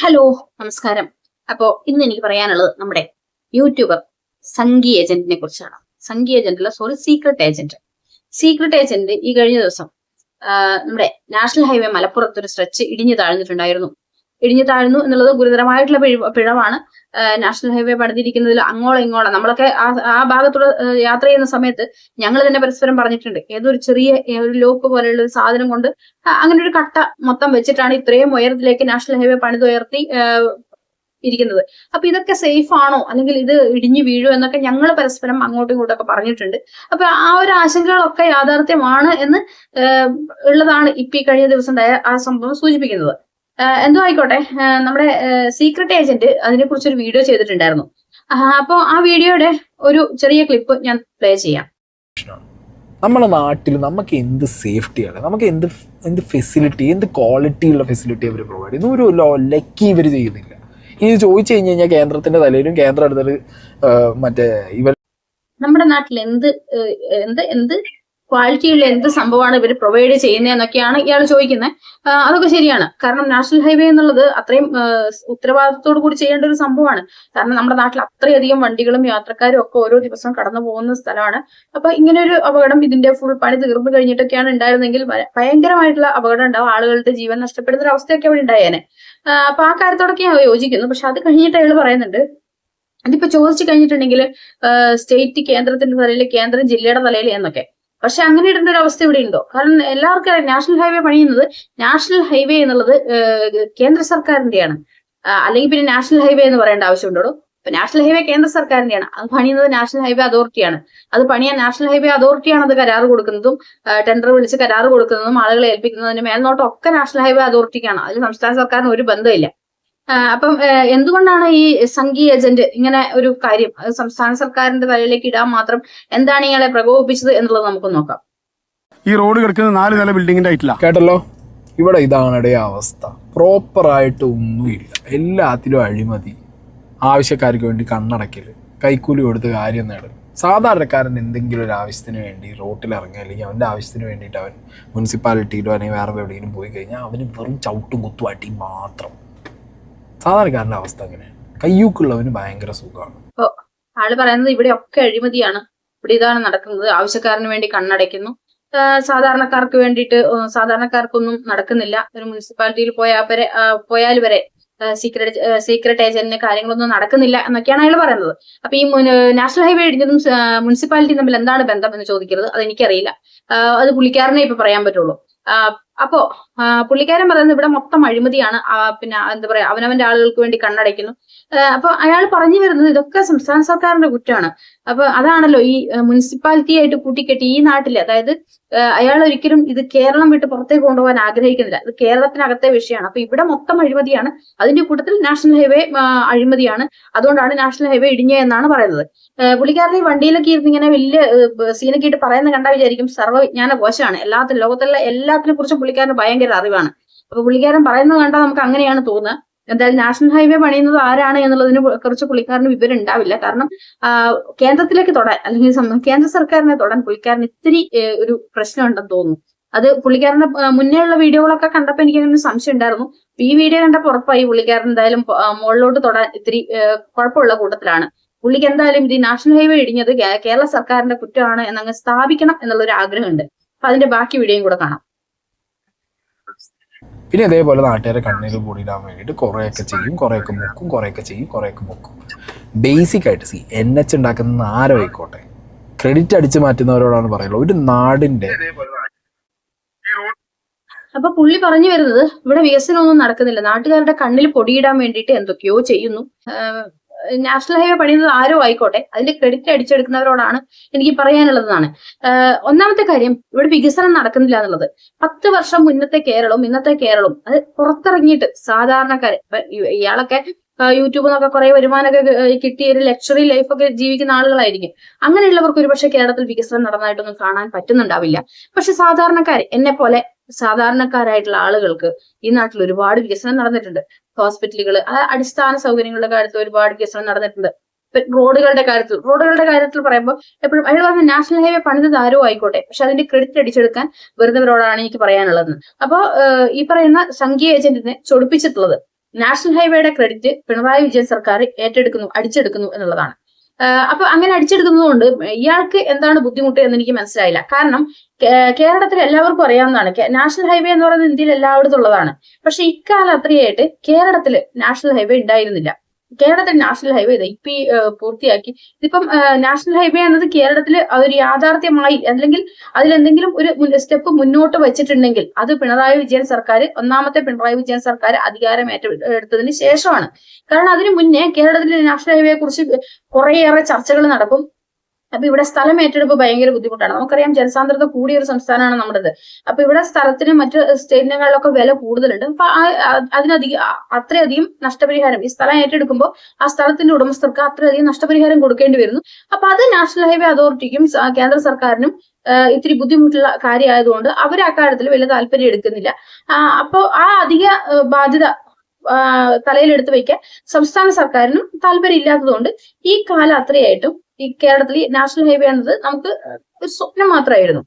Hello നമസ്കാരം. അപ്പോ ഇന്ന് എനിക്ക് പറയാനുള്ളത് നമ്മുടെ യൂട്യൂബർ സംഗി ഏജന്റിനെ കുറിച്ചാണ്. സംഗി ഏജന്റ് അല്ല sorry secret agent secret agent ഈ കഴിഞ്ഞ ദിവസം നമ്മുടെ നാഷണൽ ഹൈവേ മലപ്പുറത്ത് ഒരു സ്ട്രെച്ച് ഇടിഞ്ഞു താഴ്ന്നിട്ടുണ്ടായിരുന്നു. ഇടിഞ്ഞു താഴ്ന്നു എന്നുള്ളത് ഗുരുതരമായിട്ടുള്ള പിഴ- പിഴവാണ്. നാഷണൽ ഹൈവേ പണിതിരിക്കുന്നതിൽ അങ്ങോളം ഇങ്ങോളം നമ്മളൊക്കെ ആ ആ ഭാഗത്തൂടെ യാത്ര ചെയ്യുന്ന സമയത്ത് ഞങ്ങൾ തന്നെ പരസ്പരം പറഞ്ഞിട്ടുണ്ട്. ഏതൊരു ചെറിയ ഒരു ലോക്ക് പോലെയുള്ള ഒരു സാധനം കൊണ്ട് അങ്ങനെ ഒരു കട്ട മൊത്തം വെച്ചിട്ടാണ് ഇത്രയും ഉയരത്തിലേക്ക് നാഷണൽ ഹൈവേ പണിതുയർത്തി ഇരിക്കുന്നത്. അപ്പൊ ഇതൊക്കെ സേഫ് ആണോ? അല്ലെങ്കിൽ ഇത് ഇടിഞ്ഞു വീഴോ എന്നൊക്കെ ഞങ്ങൾ പരസ്പരം അങ്ങോട്ടും ഇങ്ങോട്ടും ഒക്കെ പറഞ്ഞിട്ടുണ്ട്. അപ്പൊ ആ ഒരു ആശങ്കകളൊക്കെ യാഥാർത്ഥ്യമാണ് എന്ന് ഉള്ളതാണ് ഇപ്പൊ ഈ കഴിഞ്ഞ ദിവസം ആ സംഭവം സൂചിപ്പിക്കുന്നത്. എന്തോ ആയിക്കോട്ടെ. നമ്മുടെ സീക്രട്ട് ഏജന്റ് അതിനെ കുറിച്ചൊരു വീഡിയോ ചെയ്തിട്ടുണ്ടായിരുന്നു. അപ്പൊ ആ വീഡിയോയുടെ ഒരു ചെറിയ ക്ലിപ്പ് ഞാൻ പ്ലേ ചെയ്യാം. നമ്മുടെ നാട്ടിൽ നമുക്ക് എന്ത് സേഫ്റ്റിയാണ് നമുക്ക് എന്ത് എന്ത് ഫെസിലിറ്റി എന്ത് ക്വാളിറ്റി ഉള്ള ഫെസിലിറ്റി അവർ പ്രൊവൈഡ് ചെയ്യുന്നു? ഒരു ലക്കി ഇവർ ചെയ്യുന്നില്ല. ഇനി ചോദിച്ചു കഴിഞ്ഞ് കഴിഞ്ഞാൽ കേന്ദ്രത്തിന്റെ തലയിലും കേന്ദ്രം എടുത്തിട്ട് മറ്റേ ഇവർ നമ്മുടെ നാട്ടിൽ എന്ത് എന്ത് എന്ത് ക്വാളിറ്റിയുള്ള എന്ത് സംഭവമാണ് ഇവർ പ്രൊവൈഡ് ചെയ്യുന്നതെന്നൊക്കെയാണ് ഇയാൾ ചോദിക്കുന്നത് അതൊക്കെ ശരിയാണ്. കാരണം നാഷണൽ ഹൈവേ എന്നുള്ളത് അത്രയും ഉത്തരവാദിത്തത്തോടു കൂടി ചെയ്യേണ്ട ഒരു സംഭവമാണ്. കാരണം നമ്മുടെ നാട്ടിൽ അത്രയധികം വണ്ടികളും യാത്രക്കാരും ഒക്കെ ഓരോ ദിവസം കടന്നു പോകുന്ന സ്ഥലമാണ്. അപ്പൊ ഇങ്ങനെ ഒരു അപകടം ഇതിന്റെ ഫുൾ പണി തീർന്നു കഴിഞ്ഞിട്ടൊക്കെയാണ് ഉണ്ടായിരുന്നെങ്കിൽ ഭയങ്കരമായിട്ടുള്ള അപകടം ഉണ്ടാവും. ആളുകളുടെ ജീവൻ നഷ്ടപ്പെടുന്ന ഒരു അവസ്ഥയൊക്കെ അവിടെ ഉണ്ടായേനെ. അപ്പൊ ആ കാര്യത്തോടൊക്കെ ഞാൻ യോജിക്കുന്നു. പക്ഷെ അത് കഴിഞ്ഞിട്ട് അയാൾ പറയുന്നുണ്ട് അതിപ്പോ ചോദിച്ചു കഴിഞ്ഞിട്ടുണ്ടെങ്കിൽ സ്റ്റേറ്റ് കേന്ദ്രത്തിന്റെ തലയിൽ കേന്ദ്രം ജില്ലയുടെ തലയിൽ എന്നൊക്കെ. പക്ഷെ അങ്ങനെ ഇടേണ്ട ഒരു അവസ്ഥ ഇവിടെ ഉണ്ടോ കാരണം എല്ലാവർക്കും നാഷണൽ ഹൈവേ പണിയുന്നത് നാഷണൽ ഹൈവേ എന്നുള്ളത് കേന്ദ്ര സർക്കാരിന്റെയാണ്. അല്ലെങ്കിൽ പിന്നെ നാഷണൽ ഹൈവേ എന്ന് പറയേണ്ട ആവശ്യമുണ്ടോ? അപ്പൊ നാഷണൽ ഹൈവേ കേന്ദ്ര സർക്കാരിന്റെയാണ്. അത് പണിയുന്നത് നാഷണൽ ഹൈവേ അതോറിറ്റിയാണ്. അത് പണിയാൻ നാഷണൽ ഹൈവേ അതോറിറ്റിയാണ് അത് കരാറ് കൊടുക്കുന്നതും ടെൻഡർ വിളിച്ച് കരാറ് കൊടുക്കുന്നതും ആളുകളെ ഏൽപ്പിക്കുന്നതിന് മേൽനോട്ടം ഒക്കെ നാഷണൽ ഹൈവേ അതോറിറ്റിക്കാണ്. അതിൽ സംസ്ഥാന സർക്കാരിന് ഒരു ബന്ധമില്ല. അപ്പം എന്തുകൊണ്ടാണ് ഈ സംഘി ഏജന്റ് ഇങ്ങനെ ഒരു കാര്യം സംസ്ഥാന സർക്കാരിന്റെ തലയിലേക്ക് ഇടാൻ മാത്രം എന്താണ് ഇയാളെ പ്രകോപിപ്പിച്ചത് എന്നുള്ളത് നമുക്ക് നോക്കാം. ഈ റോഡ് കിടക്കുന്ന നാല് നില ബിൽഡിംഗിന്റെ ആയിട്ടില്ല കേട്ടല്ലോ? ഇവിടെ ഇതാണ് ഇടയ അവസ്ഥ. പ്രോപ്പറായിട്ട് ഒന്നുമില്ല. എല്ലാത്തിലും അഴിമതി. ആവശ്യക്കാർക്ക് വേണ്ടി കണ്ണടക്കൽ കൈക്കൂലി കൊടുത്ത് കാര്യം നേടൽ സാധാരണക്കാരൻ എന്തെങ്കിലും ഒരു ആവശ്യത്തിന് വേണ്ടി റോട്ടിൽ ഇറങ്ങുക അല്ലെങ്കിൽ അവന്റെ ആവശ്യത്തിന് വേണ്ടിയിട്ട് അവൻ മുനിസിപ്പാലിറ്റിയിലോ അല്ലെങ്കിൽ വേറെ എവിടെയെങ്കിലും പോയി കഴിഞ്ഞാൽ അവന് വെറും ചവിട്ടും കുത്തും മാത്രം. സാധാരണക്കാരന്റെ അവസ്ഥ അങ്ങനെയാണ് കയ്യൂക്കുള്ളവന് ഭയങ്കര സുഖമാണ്. ആൾ പറയുന്നത് ഇവിടെ ഒക്കെ അഴിമതിയാണ്. ഇവിടെ ഇതാണ് നടക്കുന്നത്. ആവശ്യക്കാരന് വേണ്ടി കണ്ണടയ്ക്കുന്നു. സാധാരണക്കാർക്ക് വേണ്ടിയിട്ട് സാധാരണക്കാർക്കൊന്നും നടക്കുന്നില്ല. ഒരു മുനിസിപ്പാലിറ്റിയിൽ പോയാൽ വരെ പോയാൽ വരെ സീക്രട്ട് സീക്രട്ട് ഏജന്റിന് കാര്യങ്ങളൊന്നും നടക്കുന്നില്ല എന്നൊക്കെയാണ് അയാൾ പറയുന്നത്. അപ്പൊ ഈ നാഷണൽ ഹൈവേ ഇടിഞ്ഞതും മുനിസിപ്പാലിറ്റി തമ്മിൽ എന്താണ് ബന്ധം എന്ന് ചോദിക്കരുത്. അത് എനിക്കറിയില്ല അത് പുള്ളിക്കാരനെ ഇപ്പൊ പറയാൻ പറ്റുള്ളൂ. അപ്പോ പുള്ളിക്കാരൻ പറയുന്നത് ഇവിടെ മൊത്തം അഴിമതിയാണ്. പിന്നെ എന്താ പറയാ അവനവന്റെ ആളുകൾക്ക് വേണ്ടി കണ്ണടയ്ക്കുന്നു. അപ്പൊ അയാൾ പറഞ്ഞു വരുന്നത് ഇതൊക്കെ സംസ്ഥാന സർക്കാരിന്റെ കുറ്റമാണ്. അപ്പൊ അതാണല്ലോ ഈ മുനിസിപ്പാലിറ്റി ആയിട്ട് കൂട്ടിക്കെട്ടി ഈ നാട്ടിൽ അതായത് അയാൾ ഒരിക്കലും ഇത് കേരളം വിട്ട് പുറത്തേക്ക് കൊണ്ടുപോകാൻ ആഗ്രഹിക്കുന്നില്ല. ഇത് കേരളത്തിനകത്തെ വിഷയമാണ്. അപ്പൊ ഇവിടെ മൊത്തം അഴിമതിയാണ്. അതിന്റെ കൂട്ടത്തിൽ നാഷണൽ ഹൈവേ അഴിമതിയാണ്. അതുകൊണ്ടാണ് നാഷണൽ ഹൈവേ ഇടിഞ്ഞ എന്നാണ് പറയുന്നത്. പുള്ളിക്കാരൻ ഈ വണ്ടിയിലൊക്കെ ഇരുന്ന് ഇങ്ങനെ വലിയ സീനൊക്കെ ഇട്ട് പറയുന്ന കണ്ടാൽ വിചാരിക്കും സർവവിജ്ഞാന കോശമാണ് എല്ലാത്തിനും ലോകത്തുള്ള എല്ലാത്തിനെ കുറിച്ചും പുള്ളിക്കാരന് ഭയങ്കര അറിവാണ്. അപ്പൊ പുള്ളിക്കാരൻ പറയുന്നത് കണ്ടാൽ നമുക്ക് അങ്ങനെയാണ് തോന്നുന്നത് എന്തായാലും നാഷണൽ ഹൈവേ പണിയുന്നത് ആരാണ് എന്നുള്ളതിനെ കുറിച്ച് പുള്ളിക്കാരന് വിവരം ഉണ്ടാവില്ല. കാരണം കേന്ദ്രത്തിലേക്ക് തൊടാൻ അല്ലെങ്കിൽ കേന്ദ്ര സർക്കാരിനെ തൊടാൻ പുള്ളിക്കാരന് ഇത്തിരി ഒരു പ്രശ്നം ഉണ്ടെന്ന് തോന്നുന്നു. അത് പുള്ളിക്കാരന്റെ മുന്നേ ഉള്ള വീഡിയോകളൊക്കെ കണ്ടപ്പോൾ എനിക്ക് അങ്ങനെ സംശയം ഉണ്ടായിരുന്നു. ഈ വീഡിയോ കണ്ടപ്പോൾ ഉറപ്പായി പുള്ളിക്കാരൻ എന്തായാലും മുകളിലോട്ട് തൊടാൻ ഇത്തിരി കുഴപ്പമുള്ള കൂട്ടത്തിലാണ്. പുള്ളിക്ക് എന്തായാലും ഇത് നാഷണൽ ഹൈവേ ഇടിഞ്ഞത് കേരള സർക്കാരിന്റെ കുറ്റമാണ് എന്നങ്ങ് സ്ഥാപിക്കണം എന്നുള്ള ഒരു ആഗ്രഹമുണ്ട്. അപ്പൊ അതിന്റെ ബാക്കി വീഡിയോയും കൂടെ കാണാം. പിന്നെ ഇതേപോലെ നാട്ടുകാരെ കണ്ണീർ കൂടിയിടാൻ വേണ്ടിയിട്ട് കുറേയൊക്കെ ചെയ്യും കുറേയൊക്കെ മുക്കും കുറേയൊക്കെ ചെയ്യും കുറേയൊക്കെ മുക്കും. ബേസിക് ആയിട്ട് സി എൻ എച്ച് ഉണ്ടാക്കുന്ന ആരോ ആയിക്കോട്ടെ. ക്രെഡിറ്റ് അടിച്ച് മാറ്റുന്നവരോടാണ് പറയുള്ളത് ഒരു നാടിന്റെ അപ്പൊ പുള്ളി പറഞ്ഞു വരുന്നത് ഇവിടെ വികസനമൊന്നും നടക്കുന്നില്ല. നാട്ടുകാരുടെ കണ്ണിൽ പൊടിയിടാൻ വേണ്ടിയിട്ട് എന്തൊക്കെയോ ചെയ്യുന്നു. നാഷണൽ ഹൈവേ പണിയുന്നത് ആരോ ആയിക്കോട്ടെ. അതിന്റെ ക്രെഡിറ്റ് അടിച്ചെടുക്കുന്നവരോടാണ് എനിക്ക് പറയാനുള്ളതാണ് ഒന്നാമത്തെ കാര്യം ഇവിടെ വികസനം നടക്കുന്നില്ല എന്നുള്ളത്. പത്ത് വർഷം മുന്നത്തെ കേരളവും ഇന്നത്തെ കേരളവും അത് പുറത്തിറങ്ങിയിട്ട് സാധാരണക്കാര് ഇയാളൊക്കെ ആഹ് യൂട്യൂബിൽ നിന്നൊക്കെ കുറെ വരുമാനമൊക്കെ ഏഹ് കിട്ടി ഒരു ലക്ഷറി ലൈഫൊക്കെ ജീവിക്കുന്ന ആളുകളായിരിക്കും. അങ്ങനെയുള്ളവർക്ക് ഒരുപക്ഷെ കേരളത്തിൽ വികസനം നടന്നതായിട്ടൊന്നും കാണാൻ പറ്റുന്നുണ്ടാവില്ല. പക്ഷെ സാധാരണക്കാർ എന്നെ പോലെ സാധാരണക്കാരായിട്ടുള്ള ആളുകൾക്ക് ഈ നാട്ടിൽ ഒരുപാട് വികസനം നടന്നിട്ടുണ്ട്. ഹോസ്പിറ്റലുകൾ അടിസ്ഥാന സൗകര്യങ്ങളുടെ കാര്യത്തിൽ ഒരുപാട് വികസനം നടന്നിട്ടുണ്ട്. റോഡുകളുടെ കാര്യത്തിൽ റോഡുകളുടെ കാര്യത്തിൽ പറയുമ്പോൾ എപ്പോഴും അയാൾ പറഞ്ഞ നാഷണൽ ഹൈവേ പണിത് ആരോ ആയിക്കോട്ടെ. പക്ഷെ അതിന്റെ ക്രെഡിറ്റ് അടിച്ചെടുക്കാൻ വെറുതെ റോഡാണ് എനിക്ക് പറയാനുള്ളത്. അപ്പോ ഈ പറയുന്ന സംഖ്യ ഏജന്റിനെ ചൊടിപ്പിച്ചിട്ടുള്ളത്. നാഷണൽ ഹൈവേയുടെ ക്രെഡിറ്റ് പിണറായി വിജയൻ സർക്കാർ ഏറ്റെടുക്കുന്നു അടിച്ചെടുക്കുന്നു എന്നുള്ളതാണ്. അപ്പൊ അങ്ങനെ അടിച്ചെടുക്കുന്നതുകൊണ്ട് ഇയാൾക്ക് എന്താണ് ബുദ്ധിമുട്ട് എന്ന് എനിക്ക് മനസ്സിലായില്ല. കാരണം കേരളത്തിൽ എല്ലാവർക്കും അറിയാവുന്നതാണ് നാഷണൽ ഹൈവേ എന്ന് പറയുന്നത് ഇന്ത്യയിൽ എല്ലായിടത്തും ഉള്ളതാണ്. പക്ഷെ ഇക്കാലം അത്രയായിട്ട് കേരളത്തിൽ നാഷണൽ ഹൈവേ ഉണ്ടായിരുന്നില്ല. കേരളത്തിൽ നാഷണൽ ഹൈവേ ഇതാ ഇപ്പൊ പൂർത്തിയാക്കി. ഇതിപ്പം നാഷണൽ ഹൈവേ എന്നത് കേരളത്തിൽ ഒരു യാഥാർത്ഥ്യമായി അല്ലെങ്കിൽ അതിലെന്തെങ്കിലും ഒരു സ്റ്റെപ്പ് മുന്നോട്ട് വെച്ചിട്ടുണ്ടെങ്കിൽ അത് പിണറായി വിജയൻ സർക്കാർ ഒന്നാമത്തെ പിണറായി വിജയൻ സർക്കാർ അധികാരം ഏറ്റെടുത്തതിന് ശേഷമാണ്. കാരണം അതിനു മുന്നേ കേരളത്തിലെ നാഷണൽ ഹൈവേയെ കുറിച്ച് കുറേയേറെ ചർച്ചകൾ നടക്കും. അപ്പൊ ഇവിടെ സ്ഥലം ഏറ്റെടുപ്പ് ഭയങ്കര ബുദ്ധിമുട്ടാണ്. നമുക്കറിയാം ജനസാന്ദ്രത കൂടിയ ഒരു സംസ്ഥാനമാണ് നമ്മുടേത്. അപ്പൊ ഇവിടെ സ്ഥലത്തിന് മറ്റ് സ്റ്റേറ്റിനെക്കാളൊക്കെ വില കൂടുതലുണ്ട്. അപ്പൊ അതിനധികം അത്രയധികം നഷ്ടപരിഹാരം ഈ സ്ഥലം ഏറ്റെടുക്കുമ്പോൾ ആ സ്ഥലത്തിന്റെ ഉടമസ്ഥർക്ക് അത്രയധികം നഷ്ടപരിഹാരം കൊടുക്കേണ്ടി വരുന്നു. അപ്പൊ അത് നാഷണൽ ഹൈവേ അതോറിറ്റിക്കും കേന്ദ്ര സർക്കാരിനും ഇത്തിരി ബുദ്ധിമുട്ടുള്ള കാര്യമായതുകൊണ്ട് അവർ ആ കാര്യത്തിൽ വലിയ താല്പര്യം എടുക്കുന്നില്ല. അപ്പോൾ അപ്പൊ ആ അധിക ബാധ്യത തലയിലെടുത്ത് വയ്ക്കാൻ സംസ്ഥാന സർക്കാരിനും താല്പര്യം ഇല്ലാത്തതുകൊണ്ട് ഈ കാലം അത്രയായിട്ടും ഈ കേരളത്തിൽ നാഷണൽ ഹൈവേ എന്നത് നമുക്ക് ഒരു സ്വപ്നം മാത്രമായിരുന്നു.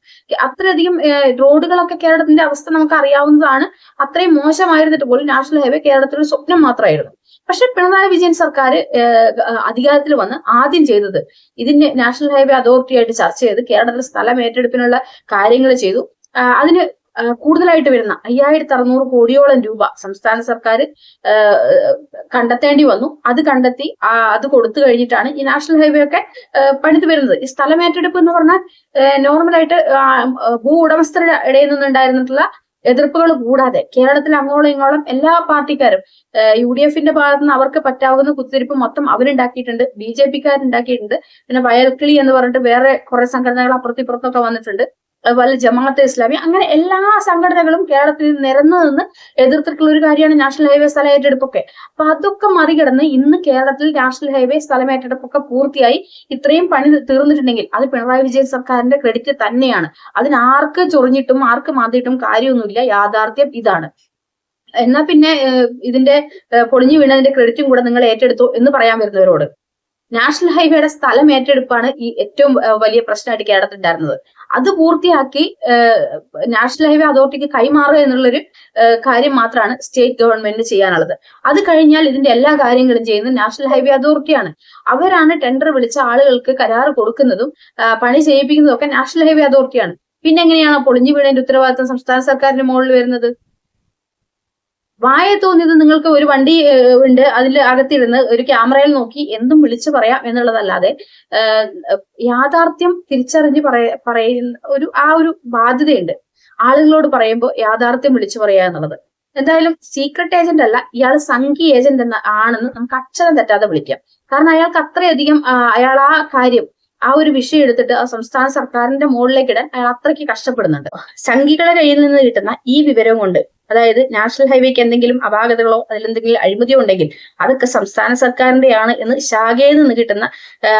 അത്രയധികം റോഡുകളൊക്കെ കേരളത്തിന്റെ അവസ്ഥ നമുക്ക് അറിയാവുന്നതാണ് അത്രയും മോശമായിരുന്നിട്ട് പോലും നാഷണൽ ഹൈവേ കേരളത്തിൽ ഒരു സ്വപ്നം മാത്രമായിരുന്നു. പക്ഷെ പിണറായി വിജയൻ സർക്കാർ അധികാരത്തിൽ വന്ന് ആദ്യം ചെയ്തത് ഇതിന്റെ നാഷണൽ ഹൈവേ അതോറിറ്റി ആയിട്ട് ചർച്ച ചെയ്ത് കേരളത്തിൽ സ്ഥലം ഏറ്റെടുപ്പിനുള്ള കാര്യങ്ങൾ ചെയ്തു. അതിന് കൂടുതലായിട്ട് വരുന്ന അയ്യായിരത്തി അറുന്നൂറ് കോടിയോളം രൂപ സംസ്ഥാന സർക്കാർ കണ്ടെത്തേണ്ടി വന്നു. അത് കണ്ടെത്തി അത് കൊടുത്തു കഴിഞ്ഞിട്ടാണ് ഈ നാഷണൽ ഹൈവേ ഒക്കെ പണിത് വരുന്നത്. ഈ സ്ഥലം ഏറ്റെടുപ്പ് എന്ന് പറഞ്ഞാൽ നോർമലായിട്ട് ഭൂ ഉടമസ്ഥരുടെ ഇടയിൽ നിന്നുണ്ടായിരുന്നിട്ടുള്ള എതിർപ്പുകൾ കൂടാതെ കേരളത്തിൽ അങ്ങോളം ഇങ്ങോളം എല്ലാ പാർട്ടിക്കാരും യു ഡി എഫിന്റെ ഭാഗത്ത് നിന്ന് അവർക്ക് പറ്റാവുന്ന കുത്തിരിപ്പ് മൊത്തം അവരുണ്ടാക്കിയിട്ടുണ്ട് ബി ജെ പിക്കാരുണ്ടാക്കിയിട്ടുണ്ട്. പിന്നെ വയൽക്കിളി എന്ന് പറഞ്ഞിട്ട് വേറെ കുറെ സംഘടനകൾ അപ്പുറത്തിപ്പുറത്തൊക്കെ വന്നിട്ടുണ്ട്. അതുപോലെ ജമാഅത്തെ ഇസ്ലാമി അങ്ങനെ എല്ലാ സംഘടനകളും കേരളത്തിൽ നിരന്നു നിന്ന് എതിർത്തിട്ടുള്ള ഒരു കാര്യമാണ് നാഷണൽ ഹൈവേ സ്ഥല ഏറ്റെടുപ്പൊക്കെ. അപ്പൊ അതൊക്കെ മറികടന്ന് ഇന്ന് കേരളത്തിൽ നാഷണൽ ഹൈവേ സ്ഥലം ഏറ്റെടുപ്പൊക്കെ പൂർത്തിയായി ഇത്രയും പണി തീർന്നിട്ടുണ്ടെങ്കിൽ അത് പിണറായി വിജയൻ സർക്കാരിന്റെ ക്രെഡിറ്റ് തന്നെയാണ്. അതിന് ആർക്ക് ചൊറിഞ്ഞിട്ടും ആർക്ക് മാന്തിയിട്ടും കാര്യമൊന്നുമില്ല. യാഥാർത്ഥ്യം ഇതാണ്. എന്നാ പിന്നെ ഇതിന്റെ പൊളിഞ്ഞു വീണതിന്റെ ക്രെഡിറ്റും കൂടെ നിങ്ങൾ ഏറ്റെടുത്തു എന്ന് പറയാൻ വരുന്നവരോട്. നാഷണൽ ഹൈവേയുടെ സ്ഥലം ഏറ്റെടുപ്പാണ് ഈ ഏറ്റവും വലിയ പ്രശ്നമായിട്ട് കേരളത്തിൽ ഉണ്ടായിരുന്നത് അത് പൂർത്തിയാക്കി നാഷണൽ ഹൈവേ അതോറിറ്റിക്ക് കൈമാറുക എന്നുള്ളൊരു കാര്യം മാത്രമാണ് സ്റ്റേറ്റ് ഗവൺമെന്റിന് ചെയ്യാനുള്ളത്. അത് കഴിഞ്ഞാൽ ഇതിന്റെ എല്ലാ കാര്യങ്ങളും ചെയ്യുന്നത് നാഷണൽ ഹൈവേ അതോറിറ്റിയാണ്. അവരാണ് ടെൻഡർ വിളിച്ച ആളുകൾക്ക് കരാർ കൊടുക്കുന്നതും പണി ചെയ്യിപ്പിക്കുന്നതും ഒക്കെ നാഷണൽ ഹൈവേ അതോറിറ്റിയാണ്. പിന്നെ എങ്ങനെയാണ് പൊളിഞ്ഞു വീണതിന്റെ ഉത്തരവാദിത്തം സംസ്ഥാന സർക്കാരിന്റെ മുകളിൽ വരുന്നത്? വായ തോന്നിയത് നിങ്ങൾക്ക് ഒരു വണ്ടി ഉണ്ട് അതിൽ അകത്തിരുന്ന് ഒരു ക്യാമറയിൽ നോക്കി എന്തും വിളിച്ചു പറയാം എന്നുള്ളതല്ലാതെ യാഥാർത്ഥ്യം തിരിച്ചറിഞ്ഞ് പറയ പറയുന്ന ഒരു ആ ഒരു ബാധ്യതയുണ്ട്. ആളുകളോട് പറയുമ്പോൾ യാഥാർത്ഥ്യം വിളിച്ചു പറയുക എന്നുള്ളത്. എന്തായാലും സീക്രട്ട് ഏജന്റ് അല്ല ഇയാൾ സംഘി ഏജന്റ് എന്ന ആണെന്ന് നമുക്ക് അക്ഷരം തെറ്റാതെ വിളിക്കാം. കാരണം അയാൾക്ക് അത്രയധികം അയാൾ ആ കാര്യം ആ ഒരു വിഷയം എടുത്തിട്ട് ആ സംസ്ഥാന സർക്കാരിന്റെ മുകളിലേക്ക് ഇടാൻ അയാൾ അത്രയ്ക്ക് കഷ്ടപ്പെടുന്നുണ്ട്. സംഘികളെ കയ്യിൽ നിന്ന് കിട്ടുന്ന ഈ വിവരം കൊണ്ട് അതായത് നാഷണൽ ഹൈവേക്ക് എന്തെങ്കിലും അപാകതകളോ അതിലെന്തെങ്കിലും അഴിമതിയോ ഉണ്ടെങ്കിൽ അതൊക്കെ സംസ്ഥാന സർക്കാരിന്റെയാണ് എന്ന് ശാഖയിൽ നിന്ന് കിട്ടുന്ന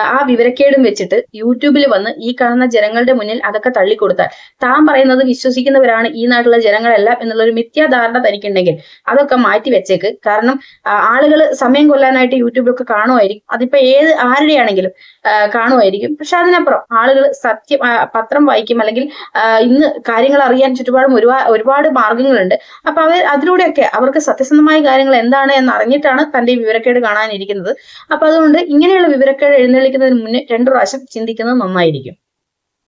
ആ, വിവരക്കേടും വെച്ചിട്ട് യൂട്യൂബിൽ വന്ന് ഈ കാണുന്ന ജനങ്ങളുടെ മുന്നിൽ അതൊക്കെ തള്ളിക്കൊടുത്താൽ. താൻ പറയുന്നത് വിശ്വസിക്കുന്നവരാണ് ഈ നാട്ടിലെ ജനങ്ങളെല്ലാം എന്നുള്ള ഒരു മിഥ്യാധാരണ തനിക്കുണ്ടെങ്കിൽ അതൊക്കെ മാറ്റി വെച്ചേക്ക്. കാരണം ആളുകൾ സമയം കൊല്ലാനായിട്ട് യൂട്യൂബിലൊക്കെ കാണുമായിരിക്കും. അതിപ്പോ ഏത് ആരുടെയാണെങ്കിലും കാണുമായിരിക്കും. പക്ഷെ അതിനപ്പുറം ആളുകൾ സത്യം പത്രം വായിക്കും അല്ലെങ്കിൽ ഇന്ന് കാര്യങ്ങൾ അറിയാൻ ചുറ്റുപാടും ഒരുപാട് ഒരുപാട് മാർഗങ്ങളുണ്ട് അപ്പൊ അവർ അതിലൂടെയൊക്കെ അവർക്ക് സത്യസന്ധമായ കാര്യങ്ങൾ എന്താണ് എന്ന് അറിഞ്ഞിട്ടാണ് തന്റെ വിവരക്കേട് കാണാനിരിക്കുന്നത്. അപ്പൊ അതുകൊണ്ട് ഇങ്ങനെയുള്ള വിവരക്കേട് എഴുന്നള്ളിക്കുന്നതിന് മുന്നേ രണ്ടു പ്രാവശ്യം ചിന്തിക്കുന്നത് നന്നായിരിക്കും.